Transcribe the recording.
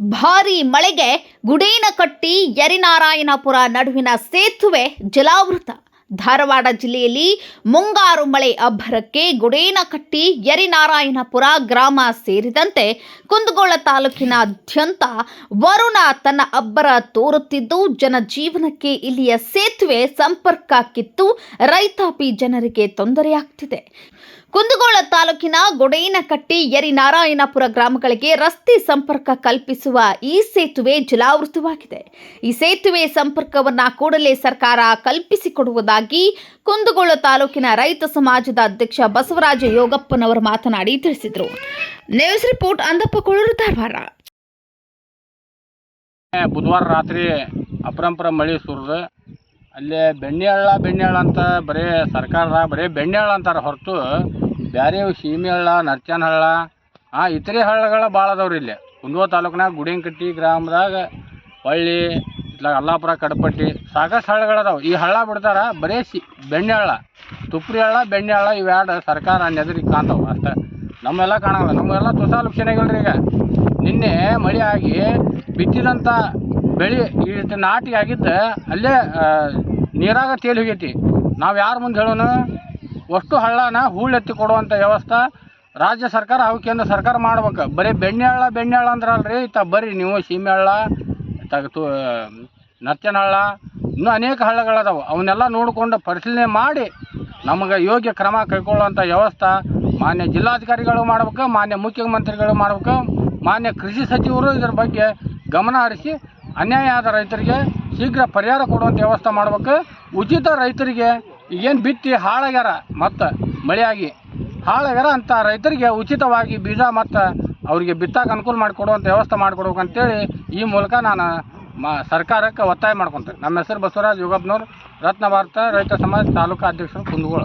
ಭಾರೀ ಮಳೆಗೆ ಗುಡೇನಕಟ್ಟಿ ಯರಿನಾರಾಯಣಪುರ ನಡುವಿನ ಸೇತುವೆ ಜಲಾವೃತ. ಧಾರವಾಡ ಜಿಲ್ಲೆಯಲ್ಲಿ ಮುಂಗಾರು ಮಳೆ ಅಬ್ಬರಕ್ಕೆ ಗುಡೇನಕಟ್ಟಿ ಯರಿನಾರಾಯಣಪುರ ಗ್ರಾಮ ಸೇರಿದಂತೆ ಕುಂದಗೋಳ ತಾಲೂಕಿನಾದ್ಯಂತ ವರುಣ ತನ್ನ ಅಬ್ಬರ ತೋರುತ್ತಿದ್ದು ಜನಜೀವನಕ್ಕೆ ಇಲ್ಲಿಯ ಸೇತುವೆ ಸಂಪರ್ಕ ಕಿತ್ತು ರೈತಾಪಿ ಜನರಿಗೆ ತೊಂದರೆಯಾಗ್ತಿದೆ. ಕುಂದಗೋಳ ತಾಲೂಕಿನ ಗೊಡೇನಕಟ್ಟಿ ಯರಿನಾರಾಯಣಪುರ ಗ್ರಾಮಗಳಿಗೆ ರಸ್ತೆ ಸಂಪರ್ಕ ಕಲ್ಪಿಸುವ ಈ ಸೇತುವೆ ಜಲಾವೃತವಾಗಿದೆ. ಈ ಸೇತುವೆ ಸಂಪರ್ಕವನ್ನ ಕೂಡಲೇ ಸರ್ಕಾರ ಕಲ್ಪಿಸಿಕೊಡುವುದಾಗಿ ಕುಂದಗೋಳ ತಾಲೂಕಿನ ರೈತ ಸಮಾಜದ ಅಧ್ಯಕ್ಷ ಬಸವರಾಜ ಯೋಗಪ್ಪನವರು ಮಾತನಾಡಿ ತಿಳಿಸಿದರು. News report Andappa Kollur Dharwad. ಬುಧವಾರ ರಾತ್ರಿ ಅಪರಂಪರ ಮಳೆ ಸುರಿದು, ಅಲ್ಲಿ ಬೆಣ್ಣೆಹಳ್ಳ ಹಳ್ಳ ಬೆಣ್ಣೆ ಹಳ್ಳ ಅಂತ ಬರೀ ಸರ್ಕಾರದ ಬರೀ ಬೆಣ್ಣೆ ಹಳ್ಳ ಅಂತಾರೆ ಹೊರತು ಬೇರೆ ಸೀಮೆ ಹಳ್ಳ ನರ್ಚನ್ ಹಳ್ಳ ಹಾಂ ಇತರೆ ಹಳ್ಳಗಳ ಭಾಳ ಅದಾವ್ರಿ ಇಲ್ಲಿ. ಕುಂದೋ ತಾಲೂಕಿನಾಗ ಗುಡಿಯಂಕಟ್ಟಿ ಗ್ರಾಮದಾಗ ಹೊಳ್ಳಿ ಅಲ್ಲಾಪುರ, ಕಡಪಟ್ಟಿ, ಸಾಕಷ್ಟು ಹಳ್ಳಗಳದಾವೆ. ಈ ಹಳ್ಳ ಬಿಡ್ತಾರ ಬರೀ ಸಿ ಬೆಣ್ಣೆ ಹಳ್ಳ. ತುಪ್ರಿ ಹಳ್ಳ, ಬೆಣ್ಣೆ ಹಳ್ಳ ಇವೆರಡು ಸರ್ಕಾರ ನೆದರಿಗೆ ಕಾಣ್ತಾವೆ ಅಷ್ಟೇ. ನಮ್ಮೆಲ್ಲ ಕಾಣಲ್ಲ ನಮ್ಮೆಲ್ಲ ತುಸಾಲು ಕ್ಷಣಗಳ್ರಿ ಈಗ. ನಿನ್ನೆ ಮಳೆ ಆಗಿ ಬಿತ್ತಿದಂಥ ಬೆಳೆ ಇಷ್ಟು ನಾಟಿ ಆಗಿದ್ದ ಅಲ್ಲೇ ನೀರಾಗ ತೇಲಿ ಹೋಗೈತಿ. ನಾವು ಯಾರು ಮುಂದೆ ಹೇಳೋಣ? ಅಷ್ಟು ಹಳ್ಳನ ಹೂಳೆತ್ತಿ ಕೊಡುವಂಥ ವ್ಯವಸ್ಥೆ ರಾಜ್ಯ ಸರ್ಕಾರ ಹಾಗೂ ಸರ್ಕಾರ ಮಾಡ್ಬೇಕು. ಬರೀ ಬೆಣ್ಣೆ ಹಳ್ಳ ಬೆಣ್ಣೆ ಹಳ್ಳ ಅಂದ್ರಲ್ರಿ. ಇತ್ತ ಬರ್ರಿ ನೀವು, ಸೀಮೆ ಹಳ್ಳ ಇತ್ತಾಗ ತು ಹಳ್ಳ ಇನ್ನೂ ಅನೇಕ ಹಳ್ಳಗಳದಾವೆ. ಅವನ್ನೆಲ್ಲ ನೋಡಿಕೊಂಡು ಪರಿಶೀಲನೆ ಮಾಡಿ ನಮಗೆ ಯೋಗ್ಯ ಕ್ರಮ ಕೈಗೊಳ್ಳುವಂಥ ವ್ಯವಸ್ಥೆ ಮಾನ್ಯ ಜಿಲ್ಲಾಧಿಕಾರಿಗಳು ಮಾಡ್ಬೇಕು, ಮಾನ್ಯ ಮುಖ್ಯಮಂತ್ರಿಗಳು ಮಾಡ್ಬೇಕು, ಮಾನ್ಯ ಕೃಷಿ ಸಚಿವರು ಇದರ ಬಗ್ಗೆ ಗಮನ ಹರಿಸಿ ಅನ್ಯಾಯ ಆದ ರೈತರಿಗೆ ಶೀಘ್ರ ಪರಿಹಾರ ಕೊಡುವಂಥ ವ್ಯವಸ್ಥೆ ಮಾಡ್ಬೇಕು. ಉಚಿತ ರೈತರಿಗೆ ಏನು ಬಿತ್ತಿ ಹಾಳಾಗ್ಯಾರ ಮತ್ತು ಮಳೆಯಾಗಿ ಹಾಳಾಗ್ಯಾರ ಅಂತ ರೈತರಿಗೆ ಉಚಿತವಾಗಿ ಬೀಜ ಮತ್ತು ಅವರಿಗೆ ಬಿತ್ತಾಕ ಅನುಕೂಲ ಮಾಡಿಕೊಡುವಂಥ ವ್ಯವಸ್ಥೆ ಮಾಡಿಕೊಡ್ಬೇಕು ಅಂತೇಳಿ ಈ ಮೂಲಕ ನಾನು, ಮ, ಸರ್ಕಾರಕ್ಕೆ ಒತ್ತಾಯ ಮಾಡ್ಕೊತೇನೆ. ನಮ್ಮ ಹೆಸರು ಬಸವರಾಜ್ ಯೋಗಪ್ಪನವ್ರು, ರತ್ನ ಭಾರತ ರೈತ ಸಮಾಜ ತಾಲೂಕು ಅಧ್ಯಕ್ಷರು ಕುಂದಗೋಳ.